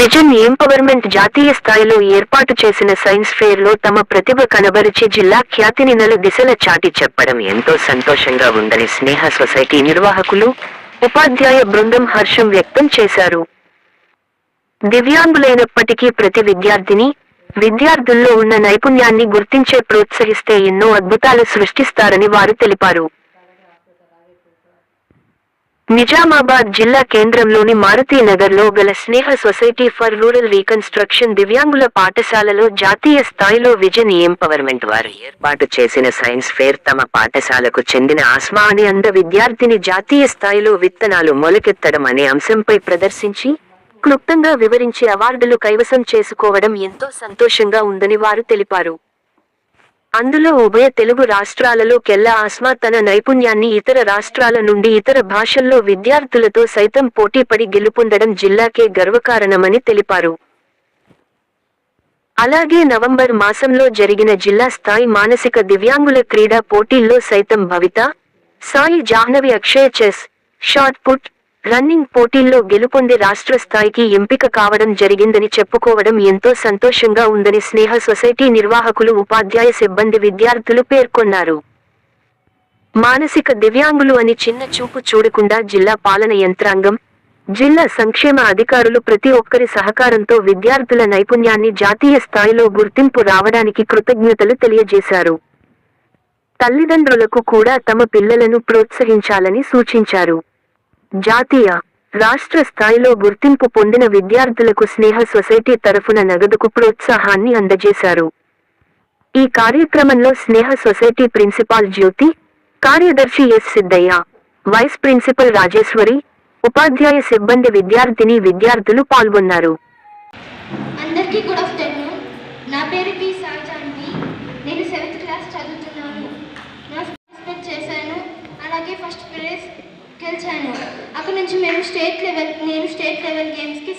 Vision empowerment జాతీయ స్థాయిలో ఏర్పాటు చేసిన సైన్స్ ఫెయిర్లో తమ ప్రతిభ కనబరిచి జిల్లా ఖ్యాతిని నలు దిశల చాటి చెప్పడం ఎంతో సంతోషంగా ఉందని స్నేహ సొసైటీ నిర్వాహకులు ఉపాధ్యాయ బృందం హర్షం వ్యక్తం చేశారు. దివ్యాంగులైనప్పటికీ ప్రతి విద్యార్థిని విద్యార్థుల్లో ఉన్న నైపుణ్యాన్ని గుర్తించే ప్రోత్సహిస్తే ఎన్నో అద్భుతాలు సృష్టిస్తారని వారు తెలిపారు. నిజామాబాద్ జిల్లా కేంద్రంలోని మారుతీనగర్లో గల Sneha society for rural reconstruction దివ్యాంగుల పాఠశాలలో జాతీయ స్థాయిలో విజన్ ఎంపవర్మెంట్ వారు ఏర్పాటు చేసిన సైన్స్ ఫేర్ తమ పాఠశాలకు చెందిన ఆస్మా అనే అంద విద్యార్థిని జాతీయ స్థాయిలో విత్తనాలు మొలకెత్తడం అనే అంశంపై ప్రదర్శించి క్లుప్తంగా వివరించి అవార్డులు కైవసం చేసుకోవడం ఎంతో సంతోషంగా ఉందని వారు తెలిపారు. అందులో ఉభయ తెలుగు రాష్ట్రాలలో కెల్లా ఆస్మా తన నైపుణ్యాన్ని ఇతర రాష్ట్రాల నుండి ఇతర భాషల్లో విద్యార్థులతో సైతం పోటీపడి గెలుపొందడం జిల్లాకే గర్వకారణమని తెలిపారు. అలాగే నవంబర్ మాసంలో జరిగిన జిల్లా స్థాయి మానసిక దివ్యాంగుల క్రీడా పోటీల్లో సైతం Bhavitha. Sai Jahnavi Akshaya chess shot put running పోటీల్లో గెలుపొంది రాష్ట్ర స్థాయికి ఎంపిక కావడం జరిగిందని చెప్పుకోవడం ఎంతో సంతోషంగా ఉందని స్నేహ సొసైటీ నిర్వాహకులు ఉపాధ్యాయ సిబ్బంది విద్యార్థులు పేర్కొన్నారు. మానసిక దివ్యాంగులు అని చిన్న చూపు చూడకుండా జిల్లా పాలన యంత్రాంగం జిల్లా సంక్షేమ అధికారులు ప్రతి ఒక్కరి సహకారంతో విద్యార్థుల నైపుణ్యాన్ని జాతీయ స్థాయిలో గుర్తింపు రావడానికి కృతజ్ఞతలు తెలియజేశారు. తల్లిదండ్రులకు కూడా తమ పిల్లలను ప్రోత్సహించాలని సూచించారు. జాతీయ రాష్ట్ర స్థాయిలో గుర్తింపు పొందిన విద్యార్థులకు స్నేహ సొసైటీ తరఫున నగదుకు ప్రోత్సాహాన్ని అందజేశారు. ఈ కార్యక్రమంలో స్నేహ సొసైటీ ప్రిన్సిపాల్ జ్యోతి కార్యదర్శి S Siddaiah vice principal Rajeshwari ఉపాధ్యాయ సిబ్బంది విద్యార్థిని విద్యార్థులు పాల్గొన్నారు. అందరికీ గుడ్ ఆఫ్టర్నూన్ నా పేరు పి నేను సెవెంత్ క్లాస్ చదువుతున్నాను. నా చేశాను. అలాగే ఫస్ట్ ప్రైజ్ గెలిచాను. అక్కడ నుంచి మేము స్టేట్ లెవెల్ నేను స్టేట్ లెవెల్ గేమ్స్కి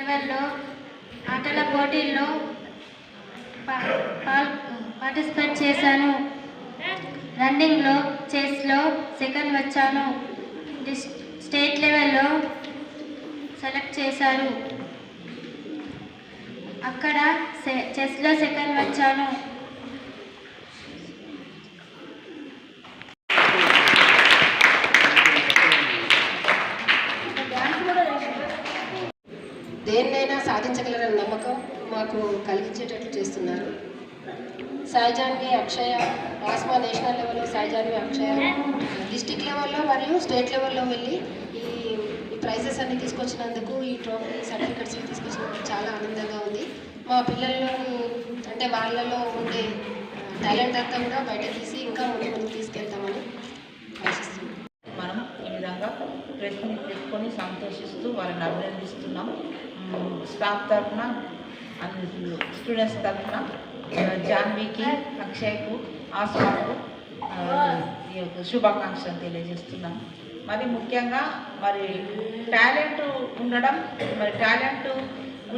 లెవెల్లో ఆటల పోటీల్లో పాల్- పార్టిసిపేట్ చేశాను. రన్నింగ్లో చెస్లో సెకండ్ వచ్చాను. స్టేట్ లెవెల్లో సెలెక్ట్ చేశారు అక్కడ సె- చెస్లో సెకండ్ వచ్చాను. దేన్నైనా సాధించగలరని నమ్మకం మాకు కలిగించేటట్లు చేస్తున్నారు. సాయిజాన్వి అక్షయ ఆస్మా నేషనల్ లెవెల్లో సాయిజాన్వి అక్షయ డిస్టిక్ లెవెల్లో మరియు స్టేట్ లెవెల్లో వెళ్ళి ప్రైజెస్ అన్ని తీసుకొచ్చినందుకు ఈ ట్రోఫీ సర్టిఫికెట్స్ తీసుకొచ్చినందుకు చాలా ఆనందంగా ఉంది. మా పిల్లల్లో అంటే వాళ్ళలో ఉండే టాలెంట్ అంతా కూడా బయట తీసి ఇంకా ముందు ముందుకు తీసుకెళ్తామని ఆశిస్తున్నాం. మనం ఈ విధంగా ప్రెస్ని పెట్టుకొని సంతోషిస్తూ వాళ్ళని అభినందిస్తున్నాం. స్టాఫ్ తరఫున స్టూడెంట్స్ తరఫున జాన్వీకి అక్షయ్కు ఆస్వాకు ఈ యొక్క శుభాకాంక్షలు తెలియజేస్తున్నాం. మరి ముఖ్యంగా మరి టాలెంట్ ఉండడం మరి టాలెంట్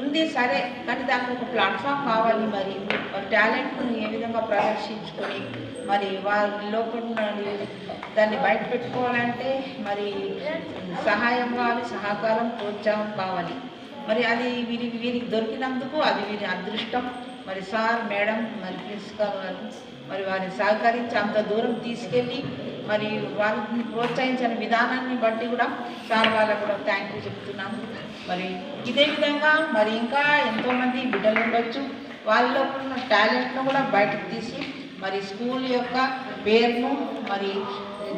ఉంది సరే కానీ దానికి ఒక ప్లాట్ఫామ్ కావాలి మరి. మరి టాలెంట్ని ఏ విధంగా ప్రదర్శించుకొని మరి వారి లోపల దాన్ని బయట పెట్టుకోవాలంటే మరి సహాయం కావాలి సహకారం ప్రోత్సాహం కావాలి. మరి అది వీరి వీరికి దొరికినందుకు అది వీరి అదృష్టం. మరి సార్ మేడం మరి ప్రిన్సిపాల్ గారు మరి వారిని సహకరించి అంత దూరం తీసుకెళ్ళి మరి వారిని ప్రోత్సహించిన విధానాన్ని బట్టి కూడా సార్ వాళ్ళకు కూడా థ్యాంక్ యూ చెప్తున్నాను. మరి ఇదే విధంగా మరి ఇంకా ఎంతోమంది బిడ్డలు ఉండొచ్చు. వాళ్ళలో ఉన్న టాలెంట్ను కూడా బయటకు తీసి మరి స్కూల్ యొక్క పేరును మరి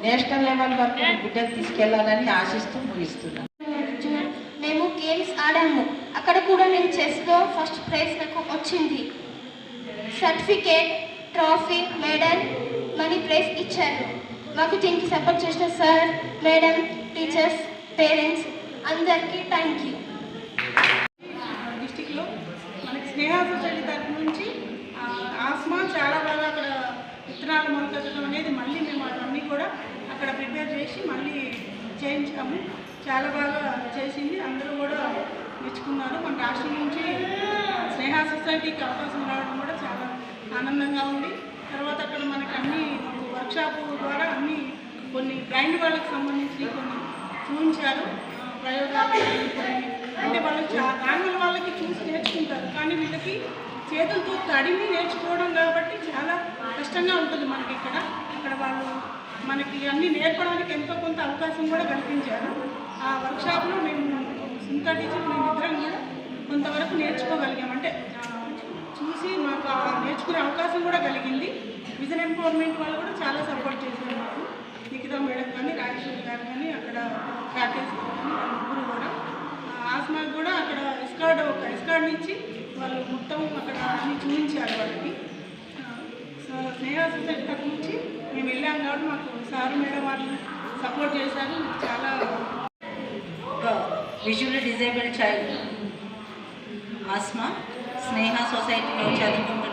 నేషనల్ లెవెల్ వరకు బిడ్డలు తీసుకెళ్ళాలని ఆశిస్తూ ముగిస్తున్నాను. మేము గేమ్స్ ఆడాము. అక్కడ కూడా నేను చెస్లో ఫస్ట్ ప్రైజ్ నాకు వచ్చింది. Certificate trophy medal money prize ఇచ్చారు. మాకు దీనికి సపోర్ట్ చేసిన సార్ మేడం టీచర్స్ పేరెంట్స్ అందరికీ థ్యాంక్ యూ. డిస్టిక్లో మనకి స్నేహ సొసైటీ తరఫు నుంచి ఆస్మాన్ ఆస్మా చాలా బాగా అక్కడ విత్తనాలు మొలకెత్తడం అనేది మళ్ళీ మేము అవన్నీ కూడా అక్కడ ప్రిపేర్ చేసి మళ్ళీ చేయించాము. చాలా బాగా చేసింది. అందరూ కూడా మెచ్చుకున్నారు. మన రాష్ట్రం నుంచి స్నేహ సొసైటీకి అవకాశం రావడం కూడా చాలా ఆనందంగా ఉంది. తర్వాత అక్కడ మనకు అన్ని వర్క్షాప్ ద్వారా అన్ని కొన్ని బ్లైండ్ వాళ్ళకి సంబంధించి కొన్ని చూపించారు ప్రయోగాలు అంటే వాళ్ళు చా- వాళ్ళకి చూసి నేర్చుకుంటారు. కానీ వీళ్ళకి చేతులతో తడిమి నేర్చుకోవడం కాబట్టి చాలా కష్టంగా ఉంటుంది మనకి ఇక్కడ. ఇక్కడ వాళ్ళు మనకి అన్నీ నేర్పడానికి ఎంతో కొంత అవకాశం కూడా కల్పించారు. ఆ వర్క్షాప్లో మేము సుంతా టీచర్ మేమిద్దరం కూడా కొంతవరకు నేర్చుకోగలిగాం. అంటే చూసి మాకు ఆ నేర్చుకునే అవకాశం కూడా కలిగింది. విజన్ ఎంపవర్మెంట్ వాళ్ళు కూడా చాలా సపోర్ట్ చేశారు మాకు. నిఖితా మేడం కానీ రాజేశ్వరి గారు కానీ అక్కడ ప్రాక్టీస్ ముగ్గురు కూడా. ఆస్మాకి కూడా అక్కడ ఇస్కార్డ్ ఒక ఇస్కార్డ్ నుంచి వాళ్ళు మొత్తం అక్కడ అన్ని చూపించారు వాళ్ళకి. సో స్నేహ సొసైటీ తరఫు నుంచి మేము వెళ్ళాం కాబట్టి మాకు సారు మేడం వాళ్ళు సపోర్ట్ చేశారు. చాలా visual visually disabled child Asma Sneha సొసైటీలో చదువుకుంటున్న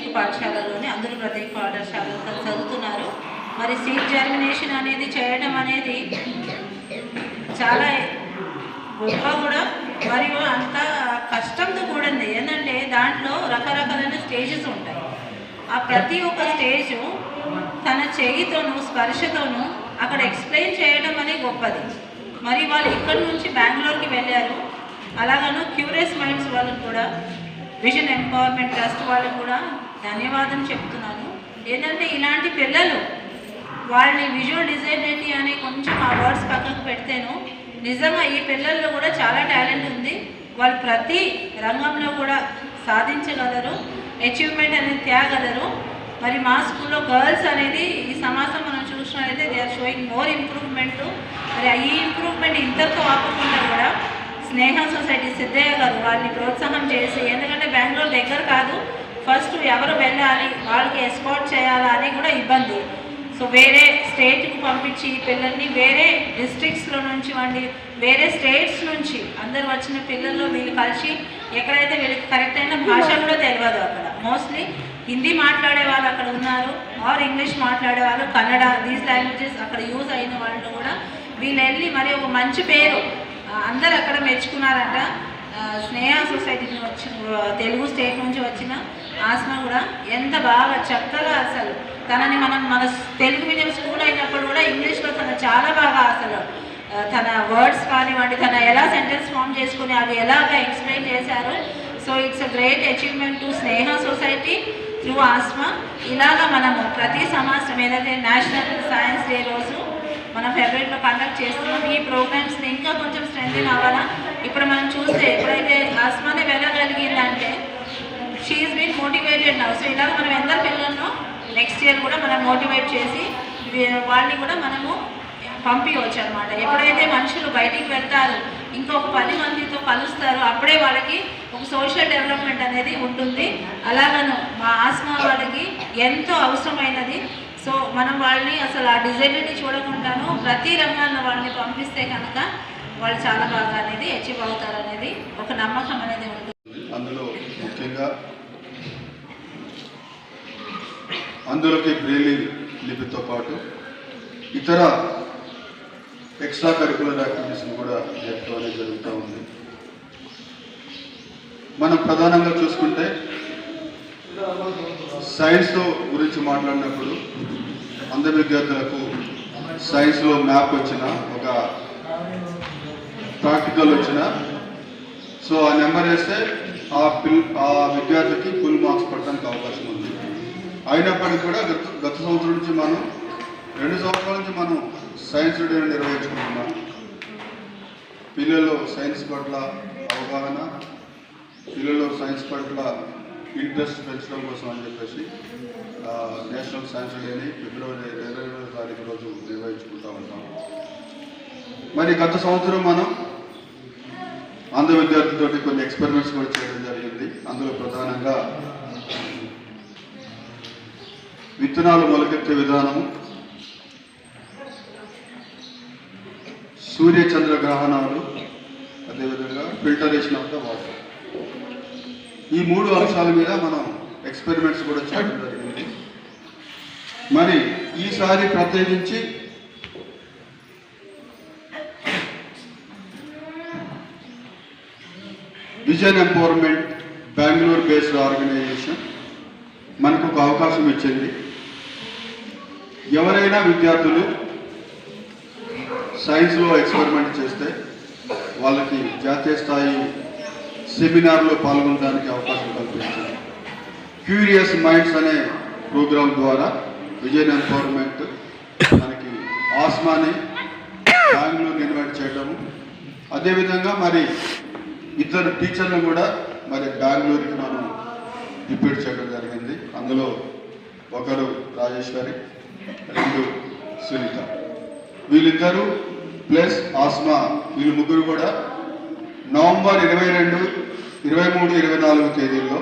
ప్రత్యేక పాఠశాలలోనే అందరూ ప్రత్యేక పాఠశాలలో చదువుతున్నారు. మరి సీట్ జర్మినేషన్ అనేది చేయడం అనేది చాలా గొప్ప కూడా మరియు అంత కష్టంతో కూడింది. ఏంటంటే దాంట్లో రకరకాలైన స్టేజెస్ ఉంటాయి. ఆ ప్రతి ఒక్క స్టేజ్ తన చేయితోనూ స్పర్శతోనూ అక్కడ ఎక్స్ప్లెయిన్ చేయడం అనేది గొప్పది. మరి వాళ్ళు ఇక్కడి నుంచి బెంగళూరుకి వెళ్ళారు. అలాగను క్యూరియస్ మైండ్స్ వాళ్ళకు కూడా విజన్ ఎంపవర్మెంట్ ట్రస్ట్ వాళ్ళకు కూడా ధన్యవాదం చెప్తున్నాను. ఏంటంటే ఇలాంటి పిల్లలు వాళ్ళని విజువల్ డిజైబిలిటీ అనే కొంచెం ఆ వర్డ్స్ పక్కకు పెడితేను నిజంగా ఈ పిల్లల్లో కూడా చాలా టాలెంట్ ఉంది. వాళ్ళు ప్రతి రంగంలో కూడా సాధించగలరు అచీవ్మెంట్ అనేది తేగలరు. మరి మా స్కూల్లో గర్ల్స్ అనేది ఈ సమాజం మనం చూసినట్లయితే they are showing more improvement మరి ఈ ఇంప్రూవ్మెంట్ ఇంతతో ఆపకుండా కూడా స్నేహ సొసైటీ సిద్ధయ్య గారు వారిని ప్రోత్సాహం చేసి ఎందుకంటే బెంగళూరు దగ్గర కాదు ఫస్ట్ ఎవరు వెళ్ళాలి వాళ్ళకి ఎస్కాట్ చేయాలా అని కూడా ఇబ్బంది. సో వేరే స్టేట్కి పంపించి పిల్లల్ని వేరే డిస్ట్రిక్ట్స్లో నుంచి వండి వేరే స్టేట్స్ నుంచి అందరు వచ్చిన పిల్లల్లో వీళ్ళు కలిసి ఎక్కడైతే వీళ్ళకి కరెక్ట్ అయిన భాష కూడా తెలియదు అక్కడ. మోస్ట్లీ హిందీ మాట్లాడే వాళ్ళు అక్కడ ఉన్నారు ఆర్ ఇంగ్లీష్ మాట్లాడే వాళ్ళు కన్నడ దీస్ లాంగ్వేజెస్ అక్కడ యూజ్ అయిన వాళ్ళు కూడా వీళ్ళు వెళ్ళి మరి ఒక మంచి పేరు అందరు అక్కడ మెచ్చుకున్నారంట. స్నేహ సొసైటీ వచ్చిన తెలుగు స్టేట్ నుంచి వచ్చిన ఆస్మా కూడా ఎంత బాగా చక్కగా అసలు. తనని మనం మన తెలుగు మీడియం స్కూల్ అయినప్పుడు కూడా ఇంగ్లీష్లో తను చాలా బాగా అసలు తన వర్డ్స్ కానివ్వండి తన ఎలా సెంటెన్స్ ఫామ్ చేసుకుని అవి ఎలాగ ఎక్స్ప్లెయిన్ చేశారు. So it's a great achievement to Sneha society through Asma. ఇలాగా మనము ప్రతి సంవత్సరం ఏదైతే నేషనల్ సైన్స్ డే రోజు మనం ఫెబ్రవరిలో కండక్ట్ చేస్తున్నాం ఈ ప్రోగ్రామ్స్ని ఇంకా కొంచెం స్ట్రెంగ్ అవ్వాలా? ఇప్పుడు మనం చూస్తే ఎప్పుడైతే ఆస్మానే వెళ్ళగలిగిందంటే she is been motivated now so ఇలాగ మనం ఎందరు పిల్లలను నెక్స్ట్ ఇయర్ కూడా మనం మోటివేట్ చేసి వాళ్ళని కూడా మనము పంపించవచ్చు అనమాట ఎప్పుడైతే మనుషులు బయటికి వెళ్తారు ఇంకొక పది మందితో కలుస్తారు అప్పుడే వాళ్ళకి ఒక సోషల్ డెవలప్మెంట్ అనేది ఉంటుంది. అలాగను మా ఆస్మా వాళ్ళకి ఎంతో అవసరమైనది. సో మనం వాళ్ళని అసలు ఆ డిజైబిలిటీ చూడకుండాను ప్రతి రంగాల్లో వాళ్ళని పంపిస్తే కనుక వాళ్ళు చాలా బాగా అనేది అచీవ్ అవుతారు అనేది ఒక నమ్మకం అనేది ఉంటుంది. అందులో ముఖ్యంగా అందులోకి బ్రెయిలీ లిపితో పాటు ఇతర ఎక్స్ట్రా కరికులర్ యాక్టివిటీస్ని కూడా జరుపుతూ జరుగుతూ ఉంది. మనం ప్రధానంగా చూసుకుంటే సైన్స్ గురించి మాట్లాడినప్పుడు అందరి విద్యార్థులకు సైన్స్లో మ్యాప్ వచ్చిన ఒక ప్రాక్టికల్ వచ్చిన సో ఆ నెంబర్ వేస్తే ఆ పిల్ ఆ విద్యార్థికి ఫుల్ మార్క్స్ పడడానికి అవకాశం ఉంది. అయినప్పటికీ కూడా గత గత సంవత్సరం నుంచి మనం రెండు సంవత్సరాల నుంచి మనం సైన్స్ డే నిర్వహించుకుంటున్నాం. పిల్లలు సైన్స్ పట్ల అవగాహన పిల్లలు సైన్స్ పట్ల ఇంట్రెస్ట్ పెంచడం కోసం అని చెప్పేసి నేషనల్ సైన్స్ డేని ఫిబ్రవరి ఇరవై రెండవ తారీఖు రోజు నిర్వహించుకుంటూ ఉంటాం. మరి గత సంవత్సరం మనం అంధ విద్యార్థులతో కొన్ని ఎక్స్పెరిమెంట్స్ కూడా చేయడం జరిగింది. అందులో ప్రధానంగా విత్తనాలు మొలకెత్తే విధానము. సూర్య చంద్ర గ్రహణాలు అదేవిధంగా ఫిల్టరేషన్ ఆఫ్ ద వాటర్. ఈ మూడు అంశాల మీద మనం ఎక్స్పెరిమెంట్స్ కూడా చేయడం జరిగింది. మరి ఈసారి ప్రత్యేకించి vision empowerment Bengaluru based organisation మనకు ఒక అవకాశం ఇచ్చింది. ఎవరైనా విద్యార్థులు సైన్స్లో ఎక్స్పెరిమెంట్ చేస్తే వాళ్ళకి జాతీయ స్థాయి సెమినార్లో పాల్గొనడానికి అవకాశం కల్పించింది క్యూరియస్ మైండ్స్ అనే ప్రోగ్రాం ద్వారా విజయన్ ఎంపవర్మెంట్ మనకి ఆస్మాని బెంగళూరు ఇన్వైట్ చేయడము. అదేవిధంగా మరి ఇద్దరు టీచర్లు కూడా మరి బెంగళూరుకి మనం డిప్యూట్ చేయడం జరిగింది. అందులో ఒకరు రాజేశ్వరి రెండు సునీత వీళ్ళిద్దరూ ప్లస్ ఆస్మా. వీళ్ళు ముగ్గురు కూడా నవంబర్ ఇరవై రెండు ఇరవై మూడు ఇరవై నాలుగు తేదీల్లో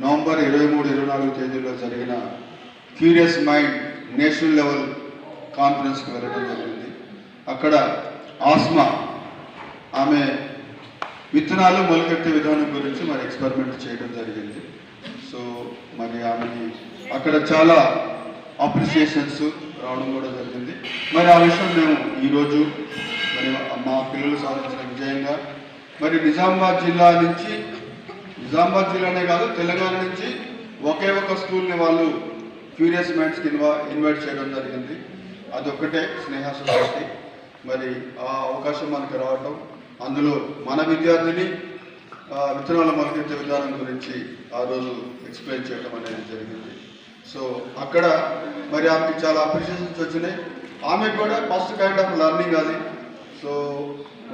నవంబర్ ఇరవై మూడు ఇరవై నాలుగు తేదీల్లో జరిగిన క్యూరియస్ మైండ్ నేషనల్ లెవెల్ కాన్ఫరెన్స్కి వెళ్ళడం జరిగింది. అక్కడ ఆస్మా ఆమె విత్తనాలు మొలకెట్టే విధానం గురించి మరి ఎక్స్పెరిమెంట్ చేయడం జరిగింది. సో మరి ఆమె అక్కడ చాలా అప్రిసియేషన్స్ రావడం కూడా జరిగింది. మరి ఆ విషయం మేము ఈరోజు మరి మా పిల్లలు సాధించిన విజయంగా మరి నిజామాబాద్ జిల్లా నుంచి నిజామాబాద్ జిల్లానే కాదు తెలంగాణ నుంచి ఒకే ఒక స్కూల్ని వాళ్ళు క్యూరియస్ మైండ్స్కి కింద ఇన్వైట్ చేయడం జరిగింది. అదొక్కటే స్నేహ సొసైటీ మరి ఆ అవకాశం మనకు రావటం అందులో మన విద్యార్థిని ఆ, విత్తనాల మొలకెత్తే విధానం గురించి ఆ రోజు ఎక్స్ప్లెయిన్ చేయడం అనేది జరిగింది. సో అక్కడ మరి ఆమెకి చాలా అప్రిషియేషన్స్ వచ్చినాయి. ఆమె కూడా ఫస్ట్ కైండ్ ఆఫ్ లర్నింగ్ అది. సో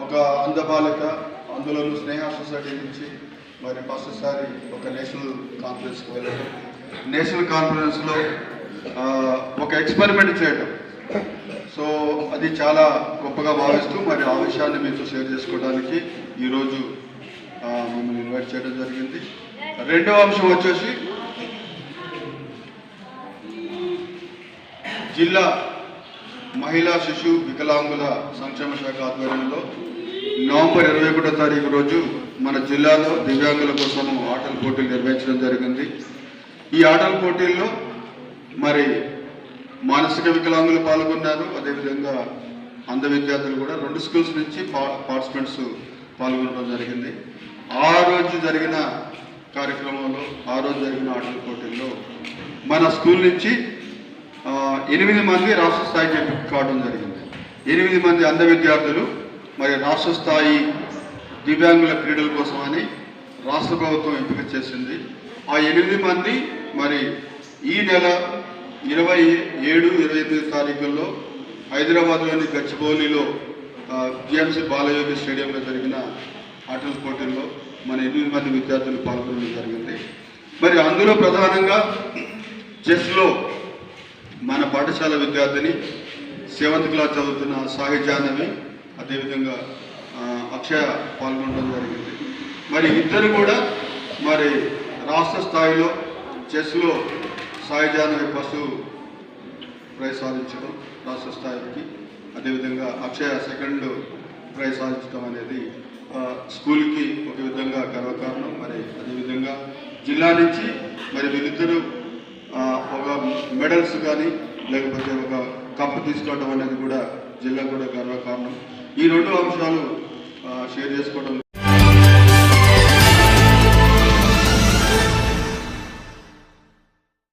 ఒక అందబాలిక అందులోనూ స్నేహ సొసైటీ నుంచి మరి ఫస్ట్ సారి ఒక నేషనల్ కాన్ఫరెన్స్కి వెళ్ళడం. నేషనల్ కాన్ఫరెన్స్లో ఒక ఎక్స్పెరిమెంట్ చేయడం సో అది చాలా గొప్పగా భావిస్తూ మరి ఆ విషయాన్ని మీతో షేర్ చేసుకోవడానికి ఈరోజు మిమ్మల్ని ఇన్వైట్ చేయడం జరిగింది. రెండో అంశం వచ్చేసి జిల్లా మహిళా శిశు వికలాంగుల సంక్షేమ శాఖ ఆధ్వర్యంలో నవంబర్ ఇరవై ఒకటో తారీఖు రోజు మన జిల్లాలో దివ్యాంగుల కోసం ఆటల పోటీలు నిర్వహించడం జరిగింది. ఈ ఆటల పోటీల్లో మరి మానసిక వికలాంగులు పాల్గొన్నారు. అదేవిధంగా అంధ విద్యార్థులు కూడా రెండు స్కూల్స్ నుంచి పా- పార్టిసిపెంట్స్ పాల్గొనడం జరిగింది. ఆ రోజు జరిగిన కార్యక్రమంలో ఆ రోజు జరిగిన ఆటల పోటీల్లో మన స్కూల్ నుంచి ఎనిమిది మంది రాష్ట్ర స్థాయికి కావడం జరిగింది. ఎనిమిది మంది అంధ విద్యార్థులు మరి రాష్ట్ర స్థాయి దివ్యాంగుల క్రీడల కోసమని రాష్ట్ర ప్రభుత్వం ఎంపిక చేసింది. ఆ ఎనిమిది మంది మరి ఈ నెల ఇరవై ఏడు ఇరవై ఎనిమిది తారీఖుల్లో హైదరాబాద్లోని గచ్చిబౌలిలో జిఎంసీ బాలయోగి స్టేడియంలో జరిగిన ఆటల పోటీల్లో మన ఎనిమిది మంది విద్యార్థులు పాల్గొనడం జరిగింది. మరి అందులో ప్రధానంగా చెస్లో మన పాఠశాల విద్యార్థిని సెవెంత్ క్లాస్ చదువుతున్న సాయి జాహ్నవి అదేవిధంగా అక్షయ పాల్గొనడం జరిగింది. మరి ఇద్దరు కూడా మరి రాష్ట్ర స్థాయిలో చెస్లో సాయి జాహ్నవి ఫస్ట్ ప్రైజ్ సాధించడం రాష్ట్ర స్థాయికి అదేవిధంగా అక్షయ సెకండ్ ప్రైజ్ సాధించడం అనేది స్కూల్కి ఒక విధంగా గర్వకారణం. మరి అదేవిధంగా జిల్లా నుంచి మరి వీళ్ళిద్దరూ మెడల్స్ కానీ లేకపోతే ఒక కప్పు తీసుకోవడం అనేది కూడా జిల్లా కూడా గర్వకారణం. ఈ రెండు అంశాలు ఆ, షేర్ చేసుకోవడం